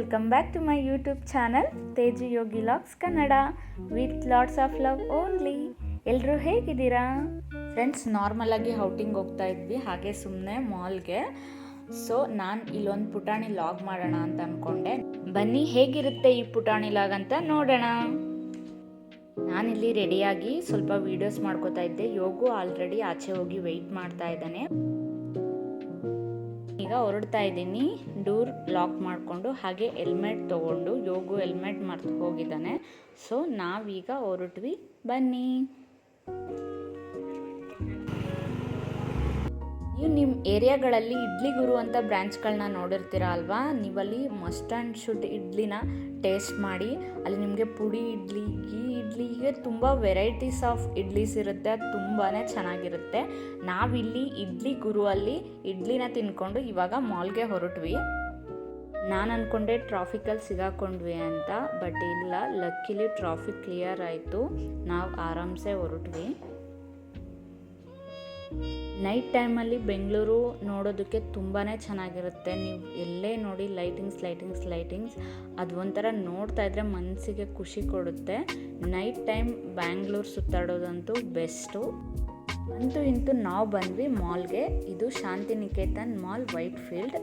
Welcome back to my YouTube channel Teju Yogi vlogs Kannada with lots of love only ಎಲ್ಲರೂ ಹೇಗಿದ್ದೀರಾ? Friends ನಾರ್ಮಲಾಗಿ outing ಹೋಗ್ತಾ ಇದ್ವಿ, ಹಾಗೆ ಸುಮ್ಮನೆ ಮಾಲ್ಗೆ ಸೊ ನಾನು ಇಲ್ಲೊಂದು ಪುಟಾಣಿ ಲಾಗ್ ಮಾಡೋಣ ಅಂತ ಅಂದ್ಕೊಂಡೆ ಬನ್ನಿ, ಹೇಗಿರುತ್ತೆ ಈ ಪುಟಾಣಿ ಲಾಗ್ ಅಂತ ನೋಡೋಣ. ನಾನಿಲ್ಲಿ ರೆಡಿಯಾಗಿ ಸ್ವಲ್ಪ ವೀಡಿಯೋಸ್ ಮಾಡ್ಕೋತಾ ಇದ್ದೆ. ಯೋಗು ಆಲ್ರೆಡಿ ಆಚೆ ಹೋಗಿ ವೆಯ್ಟ್ ಮಾಡ್ತಾ ಇದ್ದಾನೆ. ಈಗ ಹೊರಡ್ತಾ ಇದ್ದೀನಿ. ಡೋರ್ ಲಾಕ್ ಮಾಡಿಕೊಂಡು ಹಾಗೆ ಹೆಲ್ಮೆಟ್ ತೊಗೊಂಡು ಯೋಗು ಹೆಲ್ಮೆಟ್ ಮರ್ತು ಹೋಗಿದ್ದಾನೆ. ಸೊ ನಾವೀಗ ಹೊರಟ್ವಿ. ಬನ್ನಿ. ನೀವು ನಿಮ್ಮ ಏರಿಯಾಗಳಲ್ಲಿ ಇಡ್ಲಿ ಗುರು ಅಂತ ಬ್ರ್ಯಾಂಚ್ಗಳನ್ನ ನೋಡಿರ್ತೀರ ಅಲ್ವಾ? ನೀವಲ್ಲಿ ಮಸ್ಟ್ ಆ್ಯಂಡ್ ಶುಡ್ ಇಡ್ಲಿನ ಟೇಸ್ಟ್ ಮಾಡಿ, ಅಲ್ಲಿ ನಿಮಗೆ ಪುಡಿ ಇಡ್ಲಿ ಈ ಇಡ್ಲಿಗೆ ತುಂಬ ವೆರೈಟೀಸ್ ಆಫ್ ಇಡ್ಲೀಸ್ ಇರುತ್ತೆ, ಅದು ತುಂಬಾ ಚೆನ್ನಾಗಿರುತ್ತೆ. ನಾವಿಲ್ಲಿ ಇಡ್ಲಿ ಗುರು ಅಲ್ಲಿ ಇಡ್ಲಿನ ತಿನ್ಕೊಂಡು ಇವಾಗ ಮಾಲ್ಗೆ ಹೊರಟ್ವಿ. ನಾನು ಅಂದ್ಕೊಂಡೆ ಟ್ರಾಫಿಕಲ್ಲಿ ಸಿಗಾಕೊಂಡ್ವಿ ಅಂತ ಬಟ್ ಇಲ್ಲ ಲಕ್ಕಿಲಿ ಟ್ರಾಫಿಕ್ ಕ್ಲಿಯರ್ ಆಯಿತು. ನಾವು ಆರಾಮ್ಸೆ ಹೊರಟ್ವಿ. ನೈಟ್ ಟೈಮಲ್ಲಿ ಬೆಂಗಳೂರು ನೋಡೋದಕ್ಕೆ ತುಂಬಾ ಚೆನ್ನಾಗಿರುತ್ತೆ. ನೀವು ಎಲ್ಲೇ ನೋಡಿ ಲೈಟಿಂಗ್ಸ್ ಲೈಟಿಂಗ್ಸ್ ಲೈಟಿಂಗ್ಸ್ ಅದು ಒಂಥರ ನೋಡ್ತಾ ಇದ್ರೆ ಮನಸ್ಸಿಗೆ ಖುಷಿ ಕೊಡುತ್ತೆ. ನೈಟ್ ಟೈಮ್ ಬ್ಯಾಂಗ್ಳೂರು ಸುತ್ತಾಡೋದಂತೂ ಬೆಸ್ಟು ಅಂತೂ ಇಂತೂ ನಾವು ಬಂದ್ವಿ ಮಾಲ್ಗೆ ಇದು Shantiniketan mall Whitefield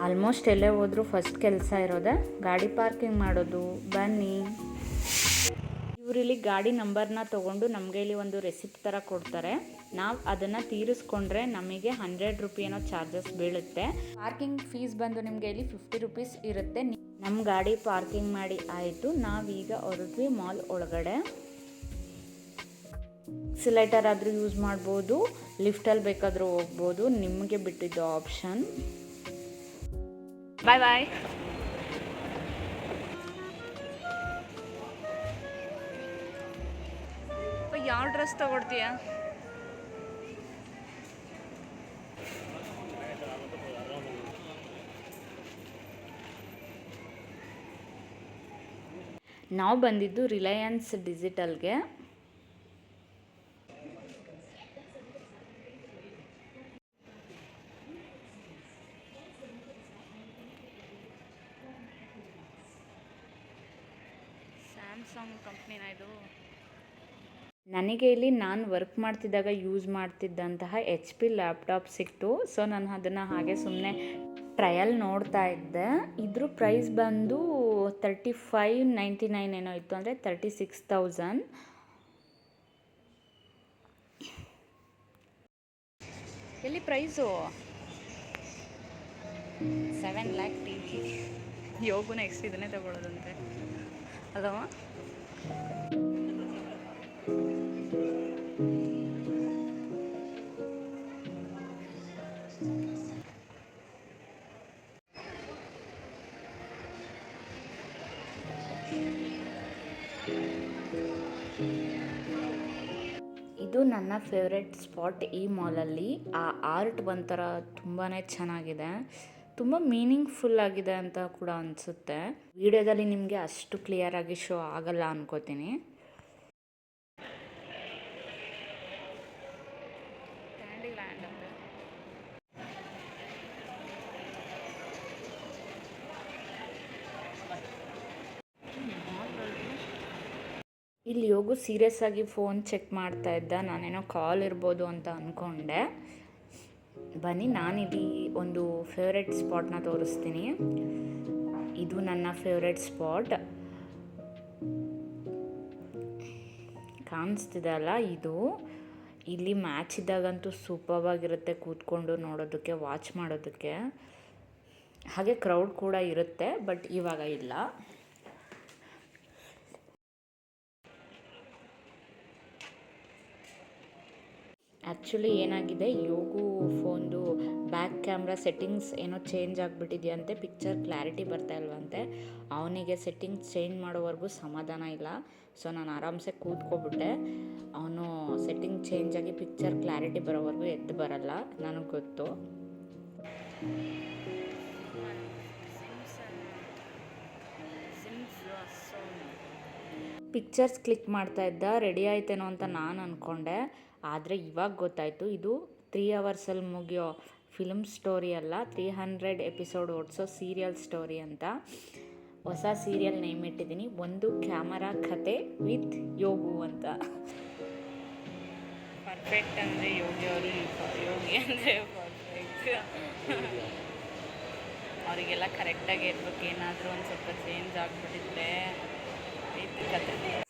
almost ಎಲ್ಲೇ ಹೋದರೂ ಫಸ್ಟ್ ಕೆಲಸ ಇರೋದೆ. ಗಾಡಿ ಪಾರ್ಕಿಂಗ್ ಮಾಡೋದು, ಬನ್ನಿ. ಇವರಿಲ್ಲಿ ಗಾಡಿ ನಂಬರ್ನ ತೊಗೊಂಡು ನಮಗೆ ಇಲ್ಲಿ ಒಂದು ರೆಸಿಪ್ಟ್ ಥರ ಕೊಡ್ತಾರೆ. ನಾವು ಅದನ್ನು ತೀರಿಸ್ಕೊಂಡ್ರೆ ನಮಗೆ ಹಂಡ್ರೆಡ್ ರುಪಿ ಏನೋ ಚಾರ್ಜಸ್ ಬೀಳುತ್ತೆ. ಪಾರ್ಕಿಂಗ್ ಫೀಸ್ ಬಂದು ನಿಮಗೆ ಇಲ್ಲಿ ಫಿಫ್ಟಿ ರುಪೀಸ್ ಇರುತ್ತೆ. ನಮ್ಮ ಗಾಡಿ ಪಾರ್ಕಿಂಗ್ ಮಾಡಿ ಆಯಿತು. ನಾವೀಗ ಹೊರಟ್ವಿ ಮಾಲ್ ಒಳಗಡೆ ಸಿಲೈಟರ್ ಆದರೂ ಯೂಸ್ ಮಾಡ್ಬೋದು. ಲಿಫ್ಟಲ್ಲಿ ಬೇಕಾದರೂ ಹೋಗ್ಬೋದು. ನಿಮಗೆ ಬಿಟ್ಟಿದ್ದು ಆಪ್ಷನ್. ಬಾಯ್ ಬಾಯ್ ಯಾವ ಡ್ರೆಸ್ ತಗೊಡ್ತೀಯ? ನಾವು ಬಂದಿದ್ದು ರಿಲಯನ್ಸ್ ಡಿಜಿಟಲ್ಗೆ. ಸ್ಯಾಮ್ಸಂಗ್ ಕಂಪ್ನಿನ ಇದು. ನನಗೆ ಇಲ್ಲಿ ನಾನು ವರ್ಕ್ ಮಾಡ್ತಿದ್ದಾಗ ಯೂಸ್ ಮಾಡ್ತಿದ್ದಂತಹ ಎಚ್ ಪಿ ಲ್ಯಾಪ್ಟಾಪ್ ಸಿಕ್ತು. ಸೊ ನಾನು ಅದನ್ನು ಹಾಗೆ ಸುಮ್ಮನೆ ಟ್ರಯಲ್ ನೋಡ್ತಾ ಇದ್ದೆ. ಇದ್ರ ಪ್ರೈಸ್ ಬಂದು ತರ್ಟಿ ಫೈವ್ ನೈಂಟಿ ನೈನ್ ಏನೋ ಇತ್ತು. ಅಂದರೆ ತರ್ಟಿ ಸಿಕ್ಸ್ ತೌಸಂಡ್ ಎಲ್ಲಿ price seven lakh T V Yogu next ಇದನ್ನೇ ತಗೊಳ್ಳೋದಂತೆ ಅಲ್ಲವಾ ಇದು ನನ್ನ ಫೇವ್ರೆಟ್ ಸ್ಪಾಟ್ ಈ ಮಾಲಲ್ಲಿ ಆ ಆರ್ಟ್ ಒಂಥರ ತುಂಬಾ ಚೆನ್ನಾಗಿದೆ. ತುಂಬ ಮೀನಿಂಗ್ಫುಲ್ ಆಗಿದೆ ಅಂತ ಕೂಡ ಅನಿಸುತ್ತೆ. ವಿಡಿಯೋದಲ್ಲಿ ನಿಮಗೆ ಅಷ್ಟು ಕ್ಲಿಯರಾಗಿ ಶೋ ಆಗಲ್ಲ ಅನ್ಕೋತೀನಿ. ಇಲ್ಲಿ ಯೋಗು ಸೀರಿಯಸ್ ಆಗಿ ಫೋನ್ ಚೆಕ್ ಮಾಡ್ತಾ ಇದ್ದ. ನಾನೇನೋ ಕಾಲ್ ಇರ್ಬೋದು ಅಂತ ಅಂದ್ಕೊಂಡೆ ಬನ್ನಿ, ನಾನಿಲ್ಲಿ ಒಂದು ಫೇವ್ರೆಟ್ ಸ್ಪಾಟ್ನ ತೋರಿಸ್ತೀನಿ. ಇದು ನನ್ನ ಫೇವ್ರೆಟ್ ಸ್ಪಾಟ್ ಕಾಣಿಸ್ತಿದೆ ಅಲ್ಲ ಇದು? ಇಲ್ಲಿ ಮ್ಯಾಚ್ ಇದ್ದಾಗಂತೂ ಸೂಪರ್ವಾಗಿರುತ್ತೆ ಕೂತ್ಕೊಂಡು ನೋಡೋದಕ್ಕೆ ವಾಚ್ ಮಾಡೋದಕ್ಕೆ. ಹಾಗೆ ಕ್ರೌಡ್ ಕೂಡ ಇರುತ್ತೆ ಬಟ್ ಇವಾಗ ಇಲ್ಲ. ಆ್ಯಕ್ಚುಲಿ ಏನಾಗಿದೆ? ಯೋಗು ಫೋನ್ದು ಬ್ಯಾಕ್ ಕ್ಯಾಮ್ರಾ ಸೆಟ್ಟಿಂಗ್ಸ್ ಏನೋ ಚೇಂಜ್ ಆಗಿಬಿಟ್ಟಿದೆಯಂತೆ. ಪಿಕ್ಚರ್ ಕ್ಲಾರಿಟಿ ಬರ್ತಾ ಇಲ್ವಂತೆ. ಅವನಿಗೆ ಸೆಟ್ಟಿಂಗ್ಸ್ ಚೇಂಜ್ ಮಾಡೋವರೆಗೂ ಸಮಾಧಾನ ಇಲ್ಲ. ಸೊ ನಾನು ಆರಾಮ್ಸೆ ಕೂತ್ಕೊಬಿಟ್ಟೆ. ಅವನು ಸೆಟ್ಟಿಂಗ್ ಚೇಂಜ್ ಆಗಿ ಪಿಕ್ಚರ್ ಕ್ಲಾರಿಟಿ ಬರೋವರೆಗೂ ಎದ್ದು ಬರಲ್ಲ. ನನಗೆ ಗೊತ್ತು. ಪಿಕ್ಚರ್ಸ್ ಕ್ಲಿಕ್ ಮಾಡ್ತಾ ಇದ್ದ ರೆಡಿ ಆಯ್ತೇನೋ ಅಂತ ನಾನು ಅಂದ್ಕೊಂಡೆ ಆದರೆ ಇವಾಗ ಗೊತ್ತಾಯಿತು, ಇದು ತ್ರೀ ಅವರ್ಸಲ್ಲಿ ಮುಗಿಯೋ ಫಿಲ್ಮ್ ಸ್ಟೋರಿ ಅಲ್ಲ ತ್ರೀ ಹಂಡ್ರೆಡ್ ಎಪಿಸೋಡ್ ಓಡಿಸೋ ಸೀರಿಯಲ್ ಸ್ಟೋರಿ ಅಂತ. ಹೊಸ ಸೀರಿಯಲ್ ನೇಮ್ ಇಟ್ಟಿದ್ದೀನಿ, ಒಂದು ಕ್ಯಾಮರಾ ಕತೆ ವಿತ್ ಯೋಗು ಅಂತ. ಪರ್ಫೆಕ್ಟ್ ಅಂದರೆ ಯೋಗಿ ಅವರು ಯೋಗಿ ಅಂದರೆ ಪರ್ಫೆಕ್ಟ್ ಅವರಿಗೆಲ್ಲ ಕರೆಕ್ಟಾಗಿ ಇರ್ಬೇಕು ಏನಾದರೂ ಒಂದು ಸ್ವಲ್ಪ change ಆಗಿಬಿಟ್ಟಿದ್ರೆ.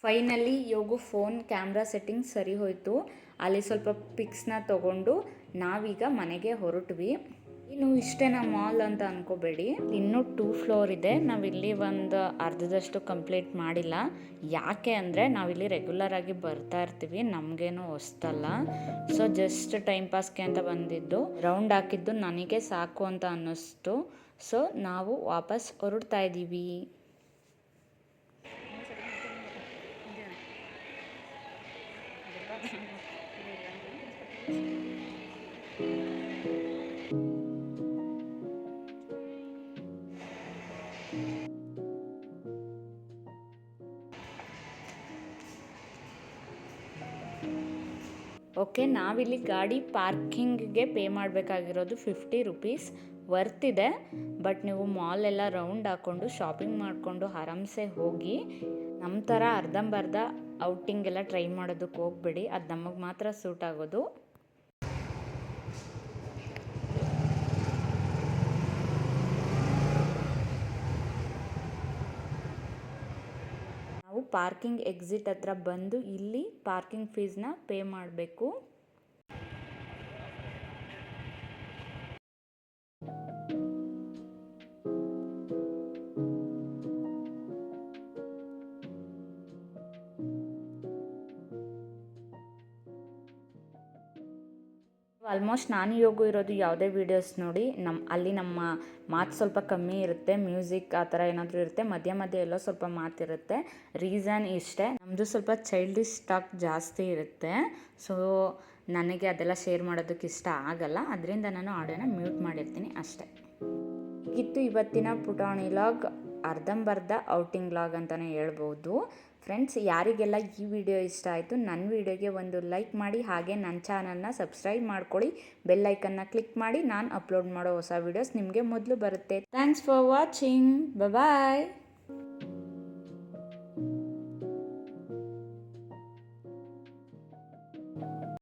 Finally Yogu phone camera setting ಸರಿ ಹೋಯಿತು. ಅಲ್ಲಿ ಸ್ವಲ್ಪ ಪಿಕ್ಸ್ನ ತೊಗೊಂಡು ನಾವೀಗ ಮನೆಗೆ ಹೊರಟ್ವಿ. ಇನ್ನು ಇಷ್ಟೇ ನಮ್ಮ ಮಾಲ್ ಅಂತ ಅನ್ಕೋಬೇಡಿ. ಇನ್ನೂ ಟೂ ಫ್ಲೋರ್ ಇದೆ. ನಾವಿಲ್ಲಿ ಒಂದು ಅರ್ಧದಷ್ಟು ಕಂಪ್ಲೀಟ್ ಮಾಡಿಲ್ಲ. ಯಾಕೆ ಅಂದರೆ ನಾವಿಲ್ಲಿ ರೆಗ್ಯುಲರ್ ಆಗಿ ಬರ್ತಾ ಇರ್ತೀವಿ. ನಮಗೇನು ಹೊಸ್ತಲ್ಲ. ಸೊ ಜಸ್ಟ್ ಟೈಮ್ ಪಾಸ್ಗೆ ಅಂತ ಬಂದಿದ್ದು. ರೌಂಡ್ ಹಾಕಿದ್ದು ನನಗೆ ಸಾಕು ಅಂತ ಅನ್ನಿಸ್ತು. ಸೊ ನಾವು ವಾಪಸ್ ಹೊರಡ್ತಾ ಇದ್ದೀವಿ ಓಕೆ ನಾವಿಲ್ಲಿ ಗಾಡಿ ಪಾರ್ಕಿಂಗ್ಗೆ ಪೇ ಮಾಡಬೇಕಾಗಿರೋದು ಫಿಫ್ಟಿ ರುಪೀಸ್ ವರ್ತ್ ಇದೆ. ಬಟ್ ನೀವು ಮಾಲ್ ಎಲ್ಲ ರೌಂಡ್ ಹಾಕ್ಕೊಂಡು ಶಾಪಿಂಗ್ ಮಾಡಿಕೊಂಡು ಆರಾಮ್ಸೆ ಹೋಗಿ ನಮ್ಮ ಥರ ಅರ್ಧಂಬರ್ಧ ಔಟಿಂಗ್ ಎಲ್ಲ ಟ್ರೈ ಮಾಡೋದಕ್ಕೆ ಹೋಗ್ಬೇಡಿ. ಅದು ನಮಗೆ ಮಾತ್ರ ಸೂಟ್ ಆಗೋದು. ಪಾರ್ಕಿಂಗ್ ಎಕ್ಸಿಟ್ ಹತ್ರ ಬಂದು ಇಲ್ಲಿ ಪಾರ್ಕಿಂಗ್ ಫೀಸ್ನ ಪೇ ಮಾಡಬೇಕು. ಆಲ್ಮೋಸ್ಟ್ ನಾನು ಯೋಗು ಇರೋದು ಯಾವುದೇ ವೀಡಿಯೋಸ್ ನೋಡಿ ನಮ್ಮ ಅಲ್ಲಿ ನಮ್ಮ ಮಾತು ಸ್ವಲ್ಪ ಕಮ್ಮಿ ಇರುತ್ತೆ ಮ್ಯೂಸಿಕ್ ಆ ಥರ ಏನಾದರೂ ಇರುತ್ತೆ, ಮಧ್ಯ ಮಧ್ಯ ಎಲ್ಲೋ ಸ್ವಲ್ಪ ಮಾತಿರುತ್ತೆ ರೀಸನ್ ಇಷ್ಟೇ. ನಮ್ಮದು ಸ್ವಲ್ಪ ಚೈಲ್ಡಿಶ್ ಸ್ಟಾಕ್ ಜಾಸ್ತಿ ಇರುತ್ತೆ. ಸೊ ನನಗೆ ಅದೆಲ್ಲ ಶೇರ್ ಮಾಡೋದಕ್ಕೆ ಇಷ್ಟ ಆಗಲ್ಲ. ಅದರಿಂದ ನಾನು ಆಡಿಯೋನ ಮ್ಯೂಟ್ ಮಾಡಿರ್ತೀನಿ ಅಷ್ಟೇ. ಇತ್ತು ಇವತ್ತಿನ ಪುಟಾಣಿ ಲಾಗ್ ಅರ್ಧಂಬರ್ಧ ಔಟಿಂಗ್ ಲಾಗ್ ಅಂತಲೇ ಹೇಳ್ಬೋದು. ಫ್ರೆಂಡ್ಸ್ ಯಾರಿಗೆಲ್ಲ ಈ ವಿಡಿಯೋ ಇಷ್ಟ ಆಯಿತು ನನ್ನ ವಿಡಿಯೋಗೆ ಒಂದು ಲೈಕ್ ಮಾಡಿ, ಹಾಗೆ ನನ್ನ ಚಾನಲ್ನ ಸಬ್ಸ್ಕ್ರೈಬ್ ಮಾಡ್ಕೊಳ್ಳಿ. ಬೆಲ್ಲೈಕನ್ನ ಕ್ಲಿಕ್ ಮಾಡಿ, ನಾನು ಅಪ್ಲೋಡ್ ಮಾಡೋ ಹೊಸ ವೀಡಿಯೋಸ್ ನಿಮಗೆ ಮೊದಲು ಬರುತ್ತೆ. Thanks for watching bye